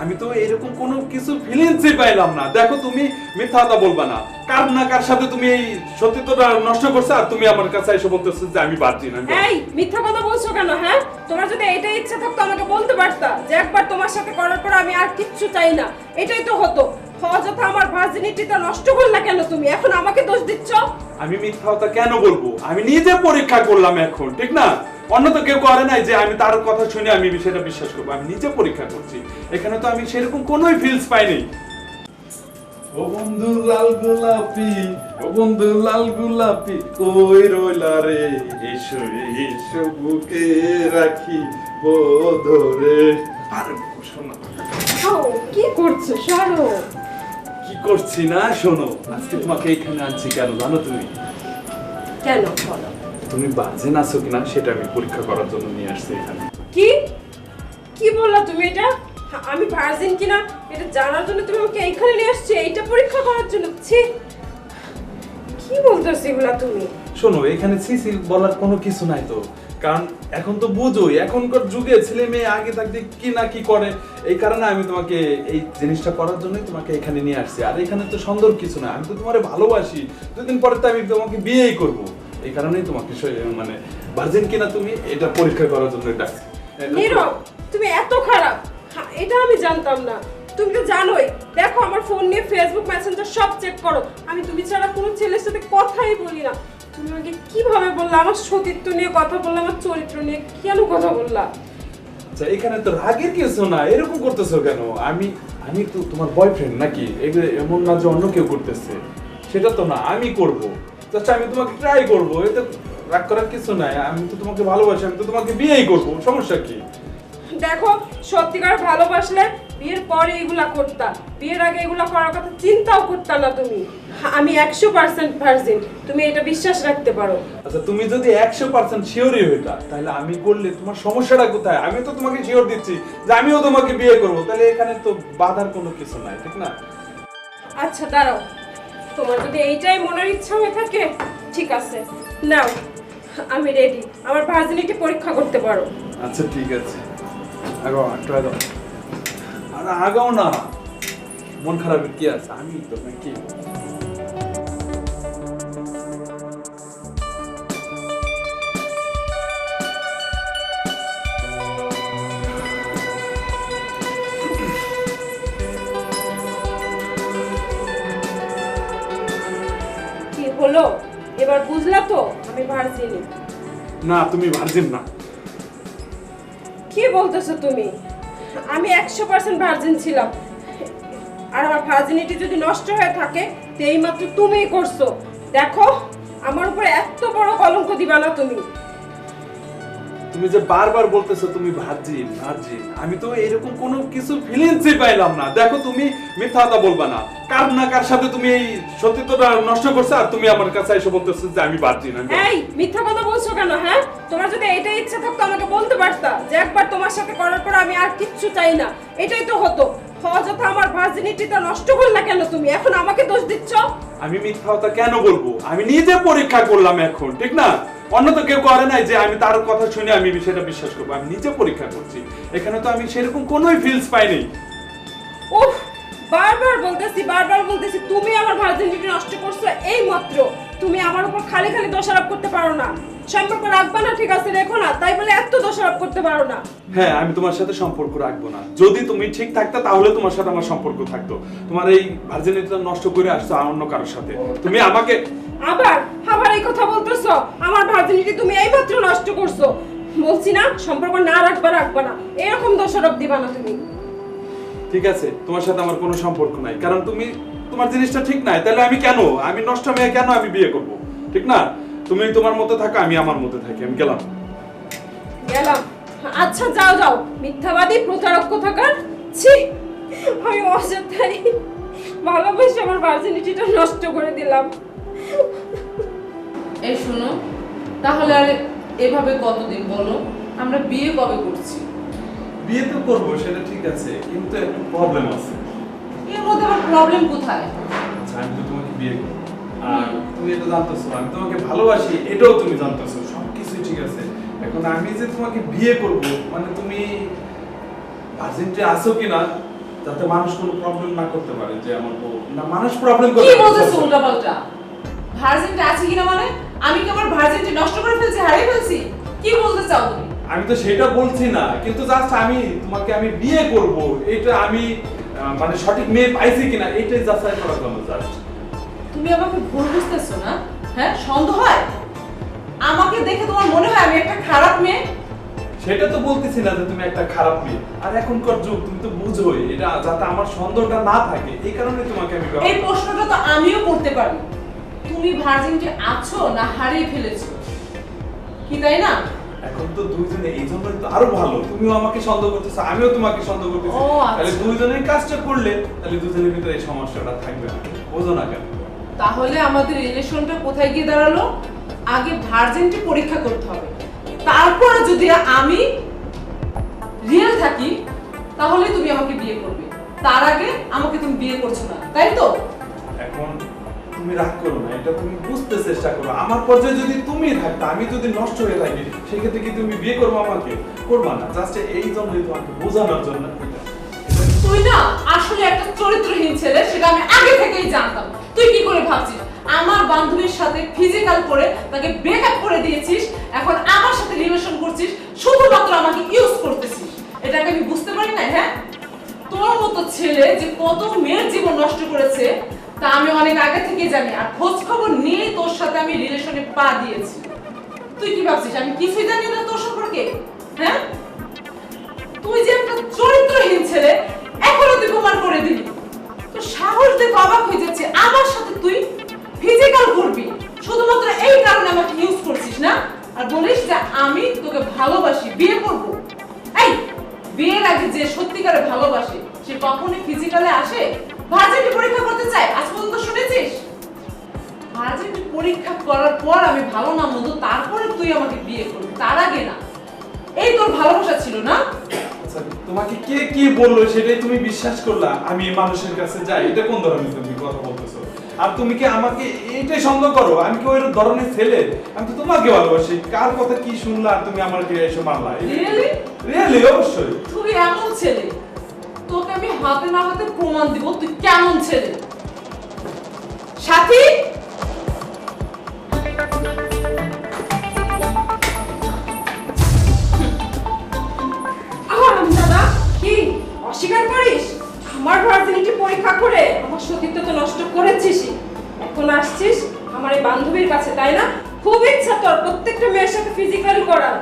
আমি তো এরকম কোনো কিছু ফিলিংসই পাইলাম না। দেখো তুমি মিথ্যা কথা বলবা না। কার না কার সাথে তুমি এই সত্যিত্বটা নষ্ট করছ আর তুমি আমার কাছে এসে বলতেছো যে আমি পারছি না এই মিথ্যা কথা বলছো কেন হ্যাঁ? তোমার যদি এটাই ইচ্ছা থাকতো আমাকে বলতে পারতা যে একবার তোমার সাথে করার পর আমি আর কিচ্ছু চাই না। এটাই তো হতো। অযথা আমার ভার্জিনিটিটা নষ্ট করলা কেন তুমি? এখন আমাকে দোষ দিচ্ছ? আমি মিথ্যা কথা কেন বলব? আমি নিজে পরীক্ষা করলাম এখন ঠিক না? অন্য তো কেউ করে নাই যে আমি তার কথা শুনে আমি বিষয়টা বিশ্বাস করব। আমি নিজে পরীক্ষা করছি। এখানে তো আমি সেরকম কোনোই ফিলস পাইনি। ও বন্ধু লাল গোলাপি ও বন্ধু লাল গোলাপি কই রইলা রে? এসো এসো বুকে রাখি ধরে আরে শোনো কি করছ? সরো। কি করছি না? শোনো আজকে তোমাকে এখানে আনছি কেন? জানো তুমি? কেন? বলো। তুমি বাজে নাচো কিনা সেটা আমি পরীক্ষা করার জন্য নিয়ে আসছি এখানে। কি? কি বললা তুমি এটা? আমি ভার্জিন কিনা? এটা জানার জন্য তুমি আমাকে এইখানে নিয়ে আসছো এইটা পরীক্ষা করার জন্য? ছি! কি বলতেছো এগুলা তুমি? শোনো এখানে সিসি বলার কোনো কিছু নাই তো। কারণ এখন তো বুঝোই এখনকার যুগে ছেলে মেয়ে আগে থাকতে কি না কি করে এই কারণে আমি তোমাকে এই জিনিসটা করার জন্যই তোমাকে এখানে নিয়ে আসছি। আর এখানে তো সুন্দর কিছু না আমি তো তোমারে ভালোবাসি। দুদিন পরে তো আমি তোমাকে বিয়েই করব। এই কারণেই তোমাকে মানে ভার্জিন কিনা তুমি এটা পরীক্ষা করার জন্য ডাকছি নীরব তুমি এত খারাপ। এটা আমি জানতাম না। তুমি তো জানোই। দেখো আমার ফোন নিয়ে ফেসবুক মেসেঞ্জার সব চেক করো। আমি তুমি ছাড়া কোনো ছেলের সাথে কথাই বলি না। তুমি আমাকে কীভাবে বললা? আমার সতীত্ব নিয়ে কথা বললা আমার চরিত্র নিয়ে কেন কথা বললা? আচ্ছা এখানে তো রাগের কিছু না। এরকম করতেছো কেন? আমি আমি তো তোমার বয়ফ্রেন্ড নাকি? এমন না যে অন্য কেউ করতেছে। সেটা তো না আমি করব। আচ্ছা আমি তোমাকে ট্রাই করব এতে রাগ করার কিছু নাই। আমি তো তোমাকে ভালোবাসি আমি তো তোমাকে বিয়েই করব সমস্যা কি? দেখো সত্যিকার ভালোবাসলে বিয়ের পরে এগুলা করতা বিয়ের আগে এগুলা করার কথা চিন্তাও করতা না তুমি। আমি একশো পার্সেন্ট ভার্জিন তুমি এটা বিশ্বাস রাখতে পারো। আচ্ছা তুমি যদি একশো পার্সেন্ট শিওরই হইতা তাহলে আমি করলে তোমার সমস্যাটা কোথায়? আমি তো তোমাকে শিওর দিচ্ছি যে আমিও তোমাকে বিয়ে করব তাহলে এখানে তো বাধার কোনো কিছু নাই ঠিক না? আচ্ছা দাঁড়াও। তোমার যদি এইটাই মনের ইচ্ছা হয়ে থাকে, ঠিক আছে। নাও, আমি রেডি আমার ভার্জিনিটি পরীক্ষা করতে পারো। আচ্ছা ঠিক আছে। আগাও একটু আগাও আর আগাও না। মন খারাপের কি আছে? আমি তো নাকি হলো? এবার বুঝলা তো আমি ভার্জিনি না তুমি ভার্জিন না। কি বলতেছো তুমি? আমি একশো পার্সেন্ট ভার্জিন ছিলাম। আর আমার ভার্জিনিটি যদি নষ্ট হয়ে থাকে তো এইমাত্র তুমিই করছ। দেখো আমার উপরে এত বড় কলঙ্ক দিবা না তুমি। তুমি যে বারবার বলতেছো তুমি ভার্জিন ভার্জিন আমি তো এরকম কোনো কিছু ফিলিংসই পাইলাম না। দেখো তুমি মিথ্যা কথা বলবা না। কার না কার সাথে তুমি এই সত্যিত্বটা নষ্ট করছ আর তুমি আমার কাছে এসে বলতেছো যে আমি ভার্জিন আমি এই মিথ্যা কথা বলছো কেন হ্যাঁ? তোমার যদি এটাই ইচ্ছা থাকতো আমাকে বলতে পারতা যে একবার তোমার সাথে করার পর আমি আর কিচ্ছু চাই না। এটাই তো হতো। অযথা আমার ভার্জিনিটিটা নষ্ট করলা কেন তুমি? এখন আমাকে দোষ দিচ্ছ? আমি মিথ্যা কথা কেন বলব? আমি নিজে পরীক্ষা করলাম এখন ঠিক না? অন্য তো কেউ করে নাই যে আমি তার কথা শুনে আমি বিষয়টা বিশ্বাস করব। আমি নিজে পরীক্ষা করছি। এখানে তো আমি সেরকম কোনোই ফিলস পাইনি। উফ! বারবার বলতেছি বারবার বলতেছি তুমি আমার ভার্জিনিটি নষ্ট করছ এই মাত্র তুমি আমার উপর খালি খালি দোষারোপ করতে পারো না। সম্পর্ক রাখবা না ঠিক আছে রেখো না তাই বলে এত দোষারোপ করতে পারো না। হ্যাঁ আমি তোমার সাথে সম্পর্ক রাখব না। যদি তুমি ঠিক থাকতে তাহলে তোমার সাথে আমার সম্পর্ক থাকতো। তোমার এই ভার্জিনিটিটা নষ্ট করে আসতো অন্য কারোর সাথে। তুমি আমাকে আবার আবার এই কথা বলতেছো আমার ভার্জিনিটি তুমি এই মাত্র নষ্ট করছ। বলছি না সম্পর্ক না রাখবা রাখবা না। এরকম দোষারোপ দিবা না তুমি। ঠিক আছে তোমার সাথে আমার কোনো সম্পর্ক নাই। কারণ তুমি তোমার জিনিসটা ঠিক নাই তাহলে আমি কেন? আমি নষ্ট মেয়ে কেন আমি বিয়ে করব? ঠিক না? তুমি তোমার মতো থাকো আমি আমার মতো থাকি আমি গেলাম। গেলাম। আচ্ছা যাও যাও। মিথ্যাবাদী প্রতারক কোথাকার? ছি আমি অযথাই। ভালোবেসে আমার ভার্জিনিটিটা নষ্ট করে দিলাম। এই শোনো তাহলে আর এভাবে কতদিন বলো? আমরা বিয়ে কবে করছি? বিয়ে তো করব সেটা ঠিক আছে কিন্তু একটু প্রবলেম আছে। এর মধ্যে আমার প্রবলেম কোথায়? আচ্ছা আমি তো তোমাকে বিয়ে করব। আর তুমি এটা জানতেছো আমি তোমাকে ভালোবাসি এটাও তুমি জানতেছো সব কিছুই ঠিক আছে। এখন আমি যে তোমাকে বিয়ে করব মানে তুমি ভার্জিনটা আছো কিনা যাতে মানুষ কোনো প্রবলেম না করতে পারে যে আমার বউ। না মানুষ প্রবলেম করতে কি। বলতেছো উল্টাপাল্টা? ভার্জিনটা আছে কিনা মানে? আমি কি আমার ভার্জিনটি নষ্ট করে ফেলছি হারিয়ে ফেলছি? আমি তো সেটা বলছি না কিন্তু জাস্ট আমি তোমাকে আমি বিয়ে করব এটা আমি মানে সঠিক মেয়ে পাইছি কিনা এটাই যাচাই করার জন্য জাস্ট তুমি আমাকে ভুল বুঝতেছো না? হ্যাঁ সন্দেহ হয়? আমাকে দেখে তোমার মনে হয় আমি একটা খারাপ মেয়ে? সেটা তো বলতেছি না যে তুমি একটা খারাপ মেয়ে। আর এখনকার যুগ তুমি তো বুঝোই এটা যাতে আমার সন্দেহটা না থাকে এই কারণে তোমাকে আমি এই প্রশ্নটা তো আমিও করতে পারি। তুমি ভার্জিনটি আছো না হারিয়ে ফেলেছো? কি তাই না? এখন তো দুইজনে এই জন্যই তো আরও ভালো। তুমিও আমাকে সন্দেহ করতেছো আমিও তোমাকে সন্দেহ করতেছি। আচ্ছা। তাহলে দুইজনের কাজটা করলে তাহলে দুজনের ভিতরে এই সমস্যাটা থাকবে না। বোঝো না কেন? তাহলে আমাদের রিলেশনটা কোথায় গিয়ে দাঁড়াল? আগে ভার্জিনটি পরীক্ষা করতে হবে। তারপরে যদি আমি রিয়েল থাকি তাহলে তুমি আমাকে বিয়ে করবে। তার আগে আমাকে তুমি বিয়ে করছ না তাই তো? এখন তুমি রাগ করো না, এটা তুমি বুঝতে চেষ্টা করো। আমার পর্যায়ে যদি তুমি থাকতে, আমি যদি নষ্ট হয়ে থাকি, সেক্ষেত্রে কি তুমি বিয়ে করব আমাকে? করবা না। জাস্ট এই জন্যই তোমাকে বোঝানোর জন্য তুই না আসলে একটা চরিত্রহীন ছেলে, সেটা আমি আগে থেকেই জানতাম। তুই কি করে ভাবছিস? আমার বান্ধবীর সাথে ফিজিক্যাল করে তাকে ব্রেকআপ করে দিয়েছিস, এখন আমার সাথে রিলেশন করছিস, শুধুমাত্র আমাকে ইউজ করতেছিস। এটাকে আমি বুঝতে পারি না হ্যাঁ? তোর মতো ছেলে যে কত মেয়ের জীবন নষ্ট করেছে তা আমি অনেক আগে থেকে জানি, আর খোঁজ খবর নিয়ে তোর সাথে আমি রিলেশনে পা দিয়েছি। তুই কি ভাবছিস, আমি কিছুই জানি না তোর সম্পর্কে? হ্যাঁ? তুই যে একটা চরিত্রহীন ছেলে, এখনও তুই প্রমাণ করে দিলি। তো সাহস দেখে অবাক হয়ে যাচ্ছে, আমার সাথে তুই ফিজিক্যাল করবি শুধুমাত্র এই কারণে আমাকে ইউজ করছিস, না? আর বলিস যে আমি তোকে ভালোবাসি, বিয়ে করব। এই, বিয়ের আগে যে সত্যিকারে ভালোবাসে, সে কখনোই ফিজিক্যালে আসে? ভার্জিনিটি পরীক্ষা করতে চায়? আজ পর্যন্ত শুনেছিস? ভার্জিনিটি পরীক্ষা করার পর আমি ভালো না মন্দ তারপরে তুই আমাকে বিয়ে করবি তার আগে না। এই তোর ভালোবাসা ছিল না? আচ্ছা, তোমাকে কে কি বলল সেটাই তুমি বিশ্বাস করলা। আমি এই মানুষের কাছে যাই এটা কোন ধরনের তুমি কথা বলতেছো? আর তুমি কি আমাকে এইটাই সন্দেহ করো? আমি কি ওই ধরনের ছেলে? আমি তো তোমাকে ভালোবাসি। কার কথা কি শুনলা আর তুমি আমাকে এসে মারলা Really? রিয়েলি অবশ্যই। তুই এমন ছেলে। তোকে আমি হাতে না হাতে প্রমাণ দিব, তুই কেমন ছেলে? সাথী? অস্বীকার করিস? আমার ভার্জিনিটি পরীক্ষা করে আমার সতীত্ব তো নষ্ট করেছিস এখন আসছিস আমার এই বান্ধবীর কাছে, তাই না? খুব ইচ্ছা তোর প্রত্যেকটা মেয়ের সাথে ফিজিক্যাল করার।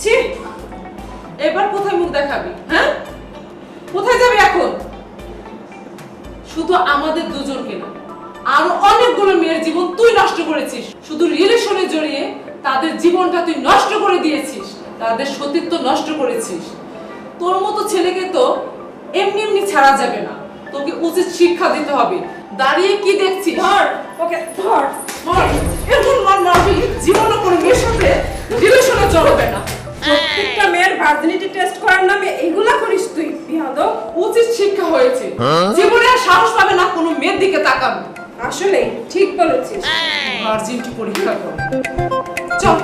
ছি! এবার কোথায় মুখ দেখাবি হ্যাঁ? কোথায় যাবি এখন? শুধু আমাদের দুজনকে না আরও অনেকগুলো মেয়ের জীবন তুই নষ্ট করেছিস। শুধু রিলেশনে জড়িয়ে তাদের জীবনটা তুই নষ্ট করে দিয়েছিস তাদের সতীত্ব নষ্ট করেছিস। তোর মতো ছেলেকে তো এমনি এমনি ছাড়া যাবে না। তোকে উচিত শিক্ষা দিতে হবে। দাঁড়িয়ে কি দেখছিস? ধর ওকে ধর। ধর, এমন মার মারবি জীবনে কোনো মেয়ের সাথে রিলেশনে জড়াবে না। প্রত্যেকটা মেয়ের ভার্জিনিটি টেস্ট করার নামে এগুলা করিস তুই বিহাদ উচিত শিক্ষা হয়েছে। জীবনে আর সাহস পাবে না কোনো মেয়ের দিকে তাকাবে আসলে ঠিক বলেছিস। ভার্জিনিটি পরীক্ষা কর। চল।